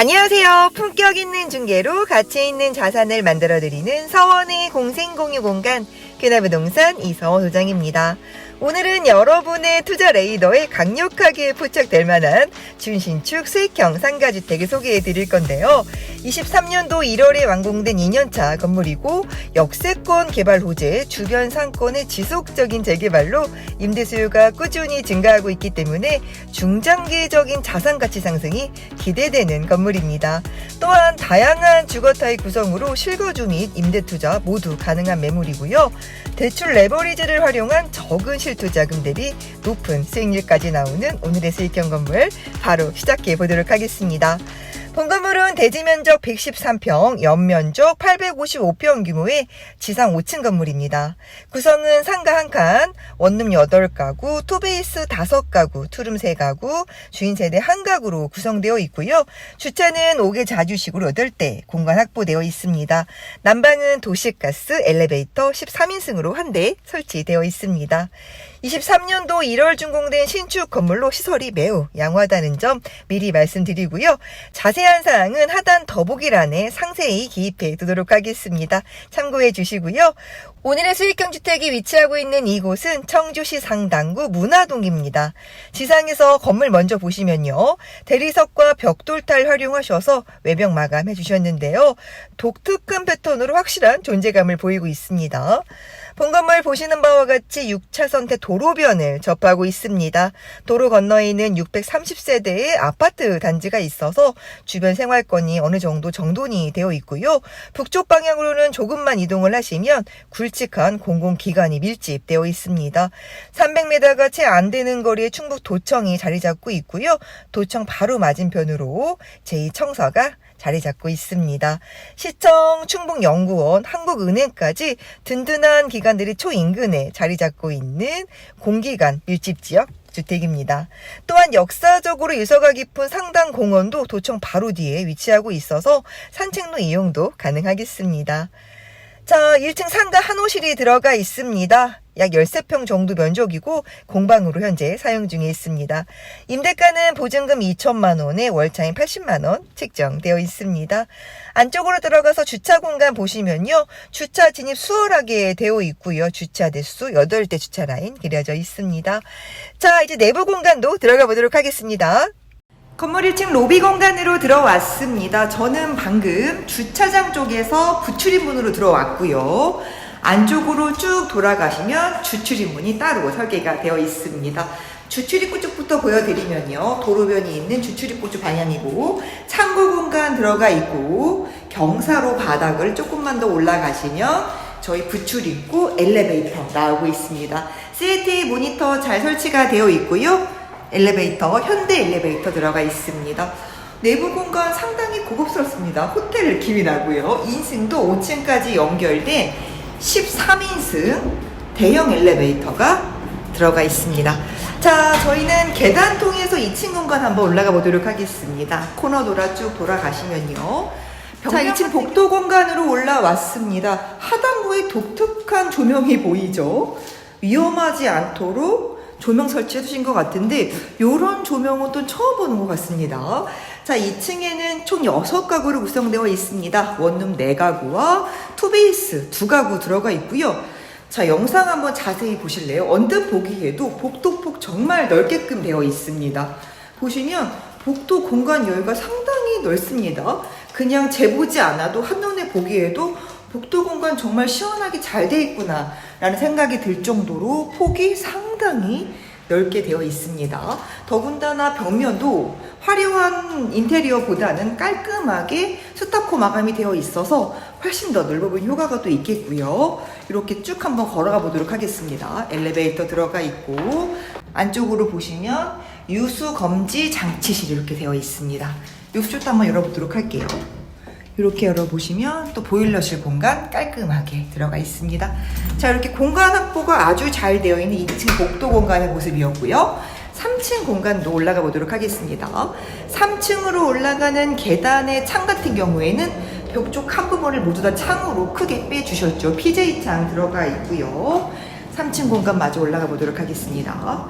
안녕하세요. 품격 있는 중개로 가치 있는 자산을 만들어드리는 서원의 공생공유 공간 그나부동산 이서원 소장입니다. 오늘은 여러분의 투자 레이더에 강력하게 포착될 만한 준신축 수익형 상가주택을 소개해 드릴 건데요. 23년도 1월에 완공된 2년차 건물이고 역세권 개발 호재, 주변 상권의 지속적인 재개발로 임대 수요가 꾸준히 증가하고 있기 때문에 중장기적인 자산 가치 상승이 기대되는 건물입니다. 또한 다양한 주거 타입 구성으로 실거주 및 임대 투자 모두 가능한 매물이고요. 대출 레버리지를 활용한 적은 실투자금 대비 높은 수익률까지 나오는 오늘의 수익형 건물 바로 시작해 보도록 하겠습니다. 본 건물은 대지 면적 113평, 연면적 855평 규모의 지상 5층 건물입니다. 구성은 상가 1칸, 원룸 8가구, 투베이스 5가구, 투룸 3가구, 주인 세대 1가구로 구성되어 있고요. 주차는 5개 자주식으로 8대 공간 확보되어 있습니다. 난방은 도시가스, 엘리베이터 13인승으로 한 대 설치되어 있습니다. 23년도 1월 준공된 신축 건물로 시설이 매우 양호하다는 점 미리 말씀드리고요. 자세한 사항은 하단 더보기란에 상세히 기입해 두도록 하겠습니다. 참고해 주시고요. 오늘의 수익형 주택이 위치하고 있는 이곳은 청주시 상당구 문화동입니다. 지상에서 건물 먼저 보시면요. 대리석과 벽돌탈 활용하셔서 외벽 마감해 주셨는데요. 독특한 패턴으로 확실한 존재감을 보이고 있습니다. 본 건물 보시는 바와 같이 6차선대 도로변을 접하고 있습니다. 도로 건너에 있는 630세대의 아파트 단지가 있어서 주변 생활권이 어느 정도 정돈이 되어 있고요. 북쪽 방향으로는 조금만 이동을 하시면 굵직한 공공기관이 밀집되어 있습니다. 300m가 채 안 되는 거리에 충북 도청이 자리 잡고 있고요. 도청 바로 맞은편으로 제2청사가 자리 잡고 있습니다. 시청, 충북 연구원, 한국은행까지 든든한 기관들이 초인근에 자리 잡고 있는 공기관 밀집 지역 주택입니다. 또한 역사적으로 유서가 깊은 상당 공원도 도청 바로 뒤에 위치하고 있어서 산책로 이용도 가능하겠습니다. 자, 1층 상가 한호실이 들어가 있습니다. 약 13평 정도 면적이고 공방으로 현재 사용 중에 있습니다. 임대가는 보증금 2천만 원에 월차인 80만 원 책정되어 있습니다. 안쪽으로 들어가서 주차 공간 보시면요. 주차 진입 수월하게 되어 있고요. 주차 대수 8대 주차 라인 그려져 있습니다. 자, 이제 내부 공간도 들어가 보도록 하겠습니다. 건물 1층 로비 공간으로 들어왔습니다. 저는 방금 주차장 쪽에서 부출입문으로 들어왔고요. 안쪽으로 쭉 돌아가시면 주출입문이 따로 설계가 되어 있습니다. 주출입구 쪽부터 보여드리면요. 도로변이 있는 주출입구 쪽 방향이고 창고 공간 들어가 있고 경사로 바닥을 조금만 더 올라가시면 저희 부출입구 엘리베이터 나오고 있습니다. CAT 모니터 잘 설치가 되어 있고요. 엘리베이터, 현대 엘리베이터 들어가 있습니다. 내부 공간 상당히 고급스럽습니다. 호텔 느낌이 나고요. 2인승도 5층까지 연결된 13인승 대형 엘리베이터가 들어가 있습니다. 자, 저희는 계단 통해서 2층 공간 한번 올라가 보도록 하겠습니다. 코너 돌아 쭉 돌아가시면요. 자, 2층 복도 공간으로 올라왔습니다. 하단부에 독특한 조명이 보이죠? 위험하지 않도록 조명 설치해 두신 것 같은데 이런 조명은 또 처음 보는 것 같습니다. 자, 2층에는 총 6가구로 구성되어 있습니다. 원룸 4가구와 투베이스 2가구 들어가 있고요. 자, 영상 한번 자세히 보실래요? 언뜻 보기에도 복도폭 정말 넓게끔 되어 있습니다. 보시면 복도 공간 여유가 상당히 넓습니다. 그냥 재보지 않아도 한눈에 보기에도 복도 공간 정말 시원하게 잘 돼 있구나 라는 생각이 들 정도로 폭이 상당히 넓게 되어 있습니다. 더군다나 벽면도 화려한 인테리어보다는 깔끔하게 스타코 마감이 되어 있어서 훨씬 더 넓어 보이는 효과가 또 있겠고요. 이렇게 쭉 한번 걸어가 보도록 하겠습니다. 엘리베이터 들어가 있고 안쪽으로 보시면 유수 검지 장치실 이렇게 되어 있습니다. 이쪽도 한번 열어보도록 할게요. 이렇게 열어보시면 또 보일러실 공간 깔끔하게 들어가 있습니다. 자, 이렇게 공간 확보가 아주 잘 되어 있는 2층 복도 공간의 모습이었고요. 3층 공간도 올라가 보도록 하겠습니다. 3층으로 올라가는 계단의 창 같은 경우에는 벽 쪽 한 부분을 모두 다 창으로 크게 빼주셨죠. PJ 창 들어가 있고요. 3층 공간 마저 올라가 보도록 하겠습니다.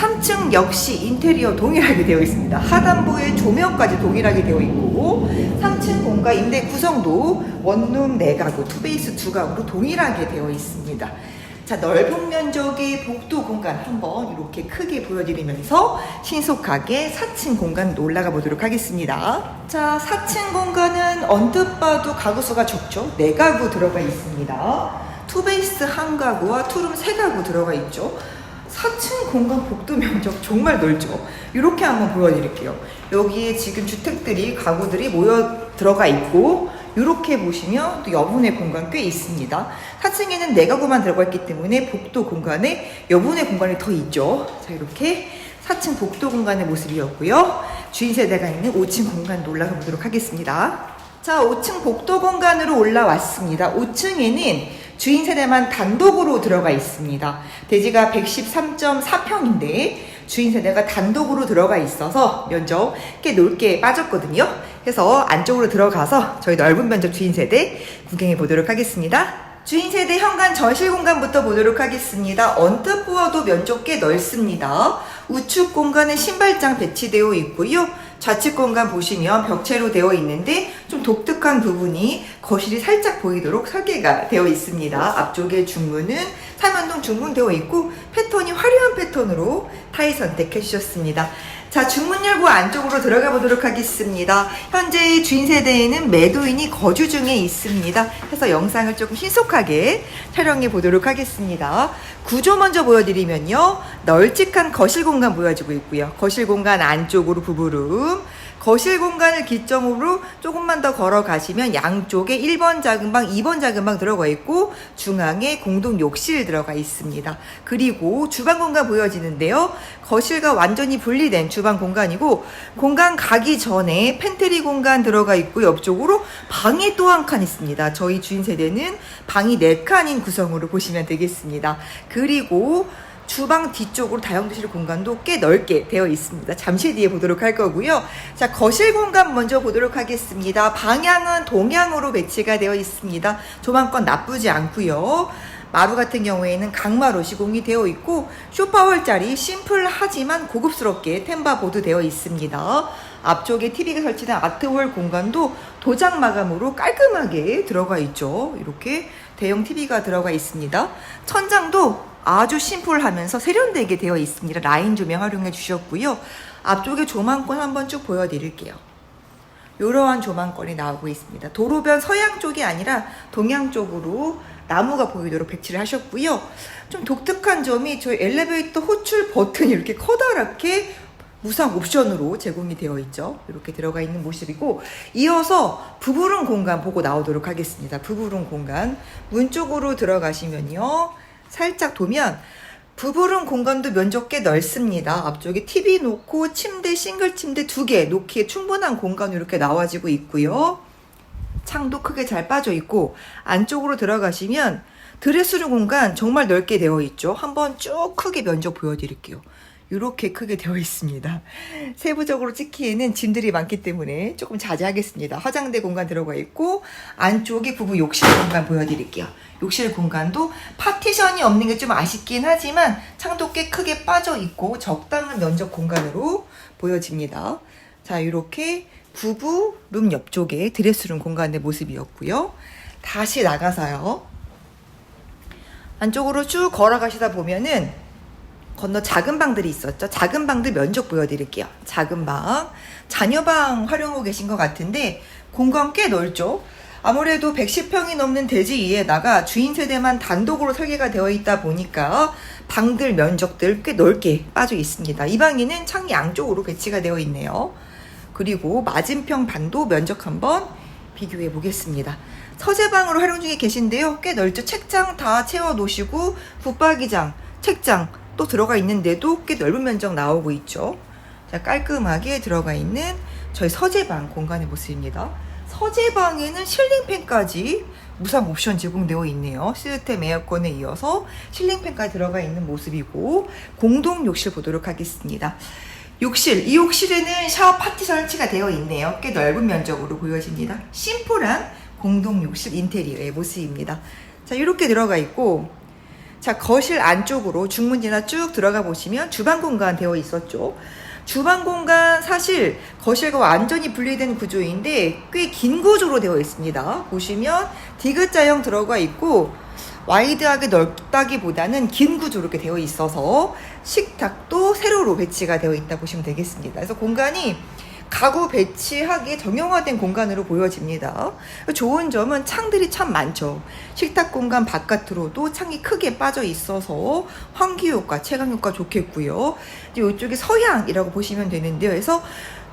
3층 역시 인테리어 동일하게 되어 있습니다. 하단부의 조명까지 동일하게 되어 있고 3층 공간 임대 구성도 원룸 4가구, 투베이스 2가구로 동일하게 되어 있습니다. 자, 넓은 면적의 복도 공간 한번 이렇게 크게 보여드리면서 신속하게 4층 공간 올라가 보도록 하겠습니다. 자, 4층 공간은 언뜻 봐도 가구 수가 적죠? 4가구 들어가 있습니다. 투베이스 한 가구와 투룸 세 가구 들어가 있죠. 4층 공간 복도 면적 정말 넓죠. 이렇게 한번 보여드릴게요. 여기에 지금 주택들이 가구들이 모여 들어가 있고 이렇게 보시면 또 여분의 공간 꽤 있습니다. 4층에는 4가구만 들어가 있기 때문에 복도 공간에 여분의 공간이 더 있죠. 자 이렇게 4층 복도 공간의 모습이었고요. 주인 세대가 있는 5층 공간도 올라가 보도록 하겠습니다. 자, 5층 복도 공간으로 올라왔습니다. 5층에는 주인 세대만 단독으로 들어가 있습니다. 대지가 113.4평인데 주인 세대가 단독으로 들어가 있어서 면적 꽤 넓게 빠졌거든요. 그래서 안쪽으로 들어가서 저희 넓은 면적 주인 세대 구경해 보도록 하겠습니다. 주인 세대 현관 전실 공간부터 보도록 하겠습니다. 언뜻 보아도 면적 꽤 넓습니다. 우측 공간에 신발장 배치되어 있고요. 좌측 공간 보시면 벽체로 되어 있는데 좀 독특한 부분이 거실이 살짝 보이도록 설계가 되어 있습니다. 앞쪽에 중문은 삼연동 중문 되어 있고 패턴이 화려한 패턴으로 타일 선택해 주셨습니다. 자, 중문 열고 안쪽으로 들어가 보도록 하겠습니다. 현재 주인 세대에는 매도인이 거주 중에 있습니다. 그래서 영상을 조금 신속하게 촬영해 보도록 하겠습니다. 구조 먼저 보여드리면요. 널찍한 거실 공간 보여지고 있고요. 거실 공간 안쪽으로 부부룸, 거실 공간을 기점으로 조금만 더 걸어가시면 양쪽에 1번 작은 방, 2번 작은 방 들어가 있고 중앙에 공동 욕실 들어가 있습니다. 그리고 주방 공간 보여지는데요. 거실과 완전히 분리된 주방 공간이고 공간 가기 전에 팬트리 공간 들어가 있고 옆쪽으로 방이 또 한 칸 있습니다. 저희 주인 세대는 방이 4칸인 구성으로 보시면 되겠습니다. 그리고 주방 뒤쪽으로 다용도실 공간도 꽤 넓게 되어 있습니다. 잠시 뒤에 보도록 할 거고요. 자, 거실 공간 먼저 보도록 하겠습니다. 방향은 동향으로 배치가 되어 있습니다. 조망권 나쁘지 않고요. 마루 같은 경우에는 강마루 시공이 되어 있고 쇼파월 자리 심플하지만 고급스럽게 템바 보드 되어 있습니다. 앞쪽에 TV가 설치된 아트홀 공간도 도장 마감으로 깔끔하게 들어가 있죠. 이렇게 대형 TV가 들어가 있습니다. 천장도 아주 심플하면서 세련되게 되어 있습니다. 라인 조명 활용해 주셨고요. 앞쪽에 조망권 한번 쭉 보여드릴게요. 이러한 조망권이 나오고 있습니다. 도로변 서양 쪽이 아니라 동양 쪽으로 나무가 보이도록 배치를 하셨고요. 좀 독특한 점이 저희 엘리베이터 호출 버튼이 이렇게 커다랗게 무상 옵션으로 제공이 되어 있죠. 이렇게 들어가 있는 모습이고 이어서 부부룸 공간 보고 나오도록 하겠습니다. 부부룸 공간 문 쪽으로 들어가시면요. 살짝 도면 부부룸 공간도 면적 꽤 넓습니다. 앞쪽에 TV 놓고 침대 싱글 침대 두 개 놓기에 충분한 공간이 이렇게 나와지고 있고요. 창도 크게 잘 빠져 있고 안쪽으로 들어가시면 드레스룸 공간 정말 넓게 되어 있죠. 한번 쭉 크게 면적 보여드릴게요. 이렇게 크게 되어 있습니다. 세부적으로 찍기에는 짐들이 많기 때문에 조금 자제하겠습니다. 화장대 공간 들어가 있고 안쪽에 부부 욕실 공간 보여드릴게요. 욕실 공간도 파티션이 없는 게 좀 아쉽긴 하지만 창도 꽤 크게 빠져 있고 적당한 면적 공간으로 보여집니다. 자, 이렇게 부부 룸 옆쪽에 드레스룸 공간의 모습이었고요. 다시 나가서요. 안쪽으로 쭉 걸어가시다 보면은 건너 작은 방들이 있었죠. 작은 방들 면적 보여드릴게요. 작은 방. 자녀방 활용하고 계신 것 같은데 공간 꽤 넓죠. 아무래도 110평이 넘는 대지 위에다가 주인 세대만 단독으로 설계가 되어 있다 보니까 방들 면적들 꽤 넓게 빠져 있습니다. 이 방에는 창 양쪽으로 배치가 되어 있네요. 그리고 맞은편 반도 면적 한번 비교해 보겠습니다. 서재방으로 활용 중에 계신데요. 꽤 넓죠. 책장 다 채워 놓으시고 붙박이장, 책장 또 들어가 있는데도 꽤 넓은 면적 나오고 있죠. 자, 깔끔하게 들어가 있는 저희 서재방 공간의 모습입니다. 서재방에는 실링팬까지 무상 옵션 제공되어 있네요. 시스템 에어컨에 이어서 실링팬까지 들어가 있는 모습이고 공동 욕실 보도록 하겠습니다. 욕실, 이 욕실에는 샤워 파티션 설치가 되어 있네요. 꽤 넓은 면적으로 보여집니다. 심플한 공동 욕실 인테리어의 모습입니다. 자, 이렇게 들어가 있고 자, 거실 안쪽으로 중문지나 쭉 들어가 보시면 주방 공간 되어 있었죠. 주방 공간 사실 거실과 완전히 분리된 구조인데 꽤 긴 구조로 되어 있습니다. 보시면 디귿자형 들어가 있고 와이드하게 넓다기보다는 긴 구조로 이렇게 되어 있어서 식탁도 세로로 배치가 되어 있다 보시면 되겠습니다. 그래서 공간이 가구 배치하기에 정형화된 공간으로 보여집니다. 좋은 점은 창들이 참 많죠. 식탁 공간 바깥으로도 창이 크게 빠져 있어서 환기 효과, 채광 효과 좋겠고요. 이쪽이 서향이라고 보시면 되는데요. 그래서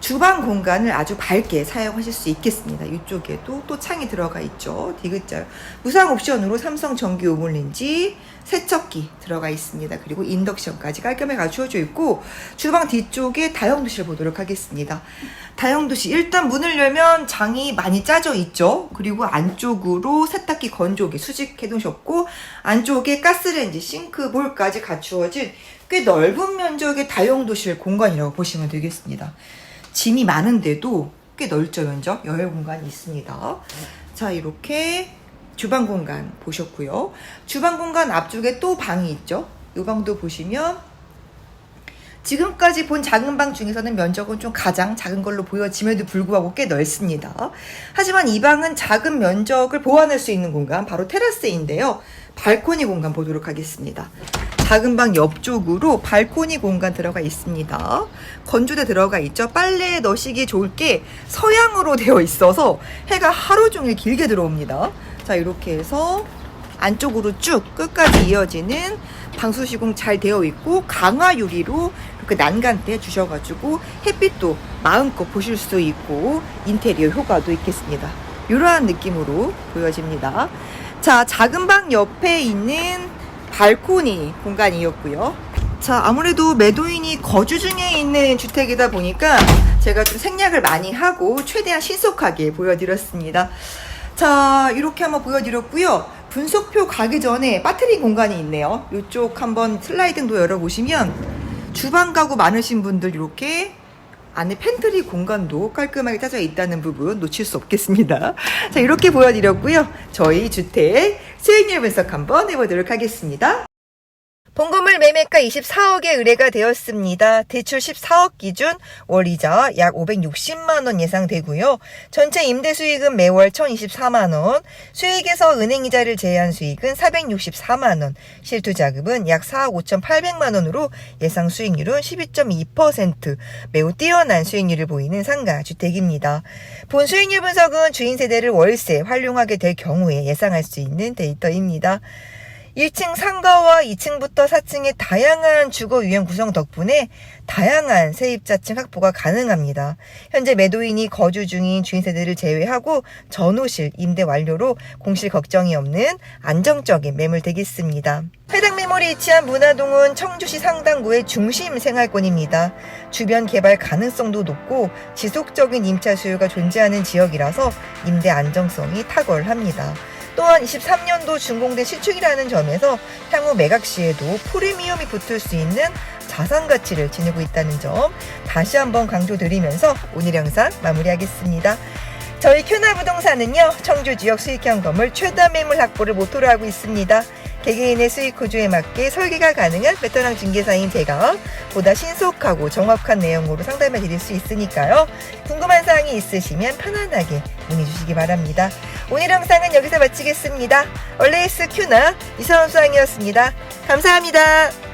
주방 공간을 아주 밝게 사용하실 수 있겠습니다. 이쪽에도 또 창이 들어가 있죠. 디귿자 무상 옵션으로 삼성 전기 오븐렌지, 세척기 들어가 있습니다. 그리고 인덕션까지 깔끔하게 갖추어져 있고 주방 뒤쪽에 다용도실 보도록 하겠습니다. 다용도실 일단 문을 열면 장이 많이 짜져 있죠. 그리고 안쪽으로 세탁기 건조기 수직해 두셨고 안쪽에 가스레인지, 싱크볼까지 갖추어진 꽤 넓은 면적의 다용도실 공간이라고 보시면 되겠습니다. 짐이 많은데도 꽤 넓죠, 면적. 여유 공간이 있습니다. 자, 이렇게 주방 공간 보셨고요. 주방 공간 앞쪽에 또 방이 있죠. 이 방도 보시면 지금까지 본 작은 방 중에서는 면적은 좀 가장 작은 걸로 보여짐에도 불구하고 꽤 넓습니다. 하지만 이 방은 작은 면적을 보완할 수 있는 공간, 바로 테라스인데요. 발코니 공간 보도록 하겠습니다. 작은 방 옆쪽으로 발코니 공간 들어가 있습니다. 건조대 들어가 있죠. 빨래 넣으시기 좋을 게 서양으로 되어 있어서 해가 하루 종일 길게 들어옵니다. 자, 이렇게 해서 안쪽으로 쭉 끝까지 이어지는 방수 시공 잘 되어 있고 강화 유리로 이렇게 난간대 주셔가지고 햇빛도 마음껏 보실 수 있고 인테리어 효과도 있겠습니다. 이러한 느낌으로 보여집니다. 자, 작은 방 옆에 있는 발코니 공간이었고요. 자, 아무래도 매도인이 거주 중에 있는 주택이다 보니까 제가 좀 생략을 많이 하고 최대한 신속하게 보여드렸습니다. 자, 이렇게 한번 보여드렸고요. 분석표 가기 전에 배터리 공간이 있네요. 이쪽 한번 슬라이딩도 열어보시면 주방 가구 많으신 분들 이렇게 안에 팬트리 공간도 깔끔하게 짜져 있다는 부분 놓칠 수 없겠습니다. 자, 이렇게 보여드렸고요. 저희 주택 수익률 분석 한번 해보도록 하겠습니다. 본건물 매매가 24억에 의뢰가 되었습니다. 대출 14억 기준 월이자 약 560만 원 예상되고요. 전체 임대 수익은 매월 1,024만 원, 수익에서 은행 이자를 제외한 수익은 464만 원, 실투 자금은 약 4억 5,800만 원으로 예상 수익률은 12.2% 매우 뛰어난 수익률을 보이는 상가 주택입니다. 본 수익률 분석은 주인 세대를 월세 활용하게 될 경우에 예상할 수 있는 데이터입니다. 1층 상가와 2층부터 4층의 다양한 주거 유형 구성 덕분에 다양한 세입자층 확보가 가능합니다. 현재 매도인이 거주 중인 주인 세대를 제외하고 전호실 임대 완료로 공실 걱정이 없는 안정적인 매물 되겠습니다. 해당 매물이 위치한 문화동은 청주시 상당구의 중심 생활권입니다. 주변 개발 가능성도 높고 지속적인 임차 수요가 존재하는 지역이라서 임대 안정성이 탁월합니다. 또한 23년도 준공된 신축이라는 점에서 향후 매각 시에도 프리미엄이 붙을 수 있는 자산 가치를 지니고 있다는 점 다시 한번 강조드리면서 오늘 영상 마무리하겠습니다. 저희 큐나 부동산은요 청주 지역 수익형 건물 최다 매물 확보를 모토로 하고 있습니다. 개개인의 수익 구조에 맞게 설계가 가능한 베테랑 중개사인 제가 보다 신속하고 정확한 내용으로 상담해 드릴 수 있으니까요. 궁금한 사항이 있으시면 편안하게 문의 주시기 바랍니다. 오늘 영상은 여기서 마치겠습니다. 얼레이스 큐나 이서원 수왕이었습니다. 감사합니다.